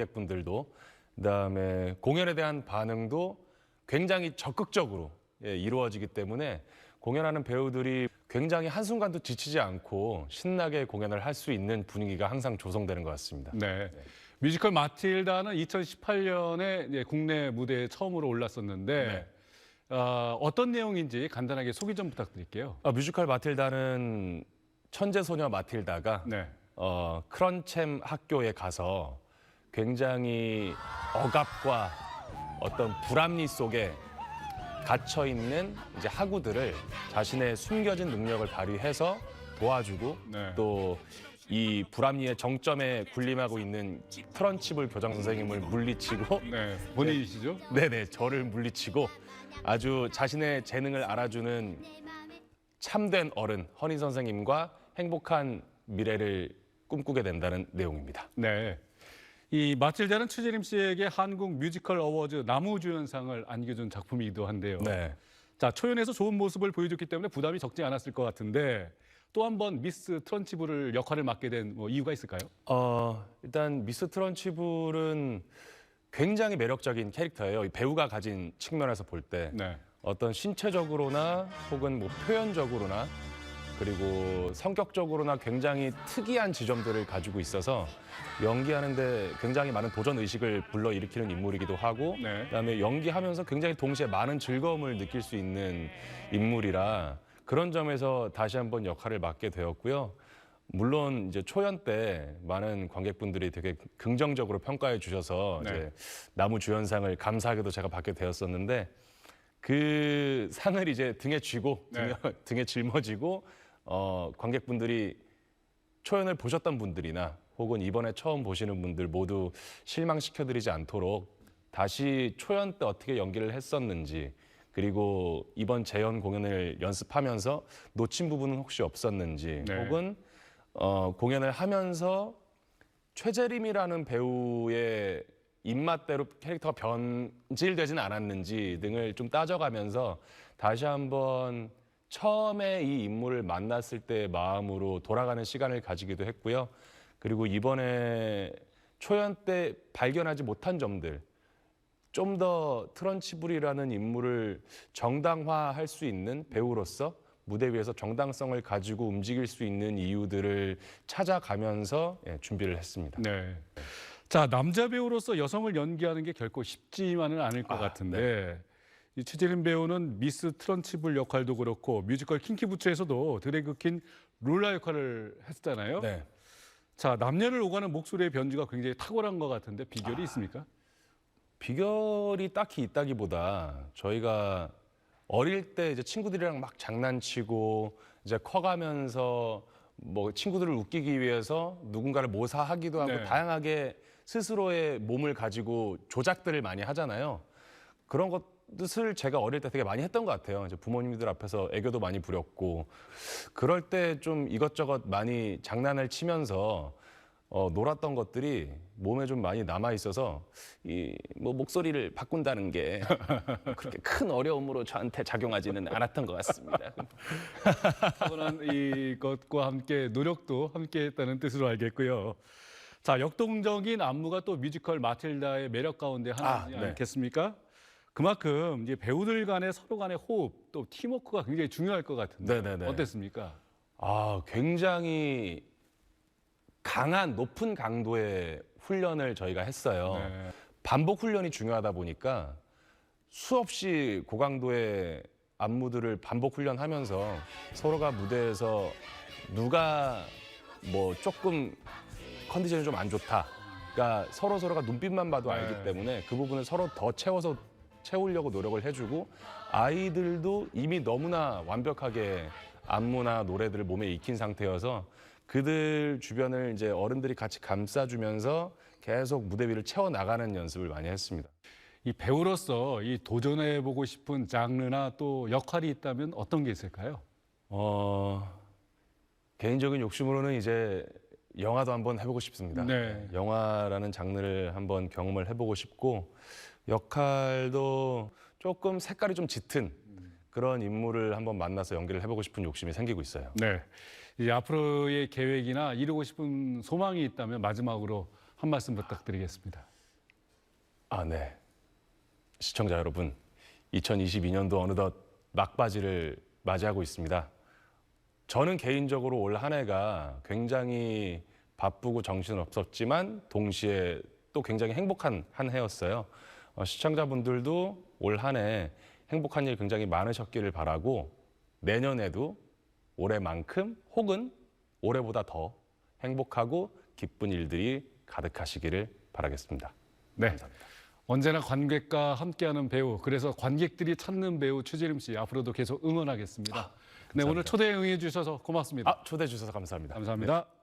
관객분들도 그다음에 공연에 대한 반응도 굉장히 적극적으로 예, 이루어지기 때문에 공연하는 배우들이 굉장히 한순간도 지치지 않고 신나게 공연을 할 수 있는 분위기가 항상 조성되는 것 같습니다. 네. 뮤지컬 마틸다는 2018년에 국내 무대에 처음으로 올랐었는데 네. 어, 어떤 내용인지 간단하게 소개 좀 부탁드릴게요. 아, 뮤지컬 마틸다는 천재 소녀 마틸다가 네. 어, 크런챔 학교에 가서 굉장히 억압과 어떤 불합리 속에 갇혀 있는 이제 학우들을 자신의 숨겨진 능력을 발휘해서 도와주고 네. 또 이 불합리의 정점에 군림하고 있는 트런치블 교장 선생님을 물리치고 네. 본인이시죠? 네네 저를 물리치고 아주 자신의 재능을 알아주는 참된 어른 허니 선생님과 행복한 미래를 꿈꾸게 된다는 내용입니다. 네. 이 마틸다는 최재림 씨에게 한국 뮤지컬 어워즈 나무주연상을 안겨준 작품이기도 한데요. 네. 자, 초연에서 좋은 모습을 보여줬기 때문에 부담이 적지 않았을 것 같은데 또 한 번 미스 트런치브를 역할을 맡게 된 뭐 이유가 있을까요? 어, 일단 미스 트런치블은 굉장히 매력적인 캐릭터예요. 이 배우가 가진 측면에서 볼 때 네. 어떤 신체적으로나 혹은 뭐 표현적으로나 그리고 성격적으로나 굉장히 특이한 지점들을 가지고 있어서 연기하는데 굉장히 많은 도전 의식을 불러일으키는 인물이기도 하고 네. 그다음에 연기하면서 굉장히 동시에 많은 즐거움을 느낄 수 있는 인물이라 그런 점에서 다시 한번 역할을 맡게 되었고요. 물론 이제 초연 때 많은 관객분들이 되게 긍정적으로 평가해 주셔서 네. 이제 나무 주연상을 감사하게도 제가 받게 되었었는데 그 상을 이제 등에 쥐고 네. 등에, 등에 짊어지고 어, 관객분들이 초연을 보셨던 분들이나 혹은 이번에 처음 보시는 분들 모두 실망시켜드리지 않도록 다시 초연 때 어떻게 연기를 했었는지 그리고 이번 재연 공연을 연습하면서 놓친 부분은 혹시 없었는지 네. 혹은 어, 공연을 하면서 최재림이라는 배우의 입맛대로 캐릭터가 변질되지는 않았는지 등을 좀 따져가면서 다시 한번 처음에 이 인물을 만났을 때의 마음으로 돌아가는 시간을 가지기도 했고요. 그리고 이번에 초연 때 발견하지 못한 점들, 좀 더 트런치블이라는 인물을 정당화할 수 있는 배우로서 무대 위에서 정당성을 가지고 움직일 수 있는 이유들을 찾아가면서 예, 준비를 했습니다. 네. 자, 남자 배우로서 여성을 연기하는 게 결코 쉽지만은 않을 것 아, 같은데 이 최재림 배우는 미스 트런치블 역할도 그렇고 뮤지컬 킹키부츠에서도 드래그 퀸 룰라 역할을 했잖아요. 네. 자, 남녀를 오가는 목소리의 변주가 굉장히 탁월한 것 같은데 비결이 있습니까? 비결이 딱히 있다기보다 저희가 어릴 때 이제 친구들이랑 막 장난치고 이제 커가면서 뭐 친구들을 웃기기 위해서 누군가를 모사하기도 하고 네. 다양하게 스스로의 몸을 가지고 조작들을 많이 하잖아요. 그런 것 을 제가 어릴 때 되게 많이 했던 것 같아요. 이제 부모님들 앞에서 애교도 많이 부렸고 그럴 때 좀 이것저것 많이 장난을 치면서 어, 놀았던 것들이 몸에 좀 많이 남아 있어서 이 뭐 목소리를 바꾼다는 게 그렇게 큰 어려움으로 저한테 작용하지는 않았던 것 같습니다. 타고난 이것과 함께 노력도 함께 했다는 뜻으로 알겠고요. 자, 역동적인 안무가 또 뮤지컬 마틸다의 매력 가운데 하나지 아, 네. 않겠습니까? 그만큼 이제 배우들 간의 서로 간의 호흡 또 팀워크가 굉장히 중요할 것 같은데 네네네. 어땠습니까? 아, 굉장히 강한 높은 강도의 훈련을 저희가 했어요. 네. 반복 훈련이 중요하다 보니까 수없이 고강도의 안무들을 반복 훈련하면서 서로가 무대에서 누가 뭐 조금 컨디션이 좀 안 좋다. 그러니까 서로 서로가 눈빛만 봐도 알기 네. 때문에 그 부분을 서로 더 채워서 채우려고 노력을 해주고 아이들도 이미 너무나 완벽하게 안무나 노래들을 몸에 익힌 상태여서 그들 주변을 이제 어른들이 같이 감싸주면서 계속 무대 위를 채워 나가는 연습을 많이 했습니다. 이 배우로서 이 도전해 보고 싶은 장르나 또 역할이 있다면 어떤 게 있을까요? 어, 개인적인 욕심으로는 이제 영화도 한번 해보고 싶습니다. 네. 영화라는 장르를 한번 경험을 해보고 싶고 역할도 조금 색깔이 좀 짙은 그런 인물을 한번 만나서 연기를 해보고 싶은 욕심이 생기고 있어요. 네. 이제 앞으로의 계획이나 이루고 싶은 소망이 있다면 마지막으로 한 말씀 부탁드리겠습니다. 아, 네. 시청자 여러분, 2022년도 어느덧 막바지를 맞이하고 있습니다. 저는 개인적으로 올 한 해가 굉장히 바쁘고 정신없었지만 동시에 또 굉장히 행복한 한 해였어요. 어, 시청자분들도 올 한 해 행복한 일 굉장히 많으셨기를 바라고 내년에도 올해만큼 혹은 올해보다 더 행복하고 기쁜 일들이 가득하시기를 바라겠습니다. 네. 언제나 관객과 함께하는 배우, 그래서 관객들이 찾는 배우 추재림 씨 앞으로도 계속 응원하겠습니다. 네, 오늘 초대에 응해 주셔서 고맙습니다. 아, 초대해 주셔서 감사합니다. 감사합니다.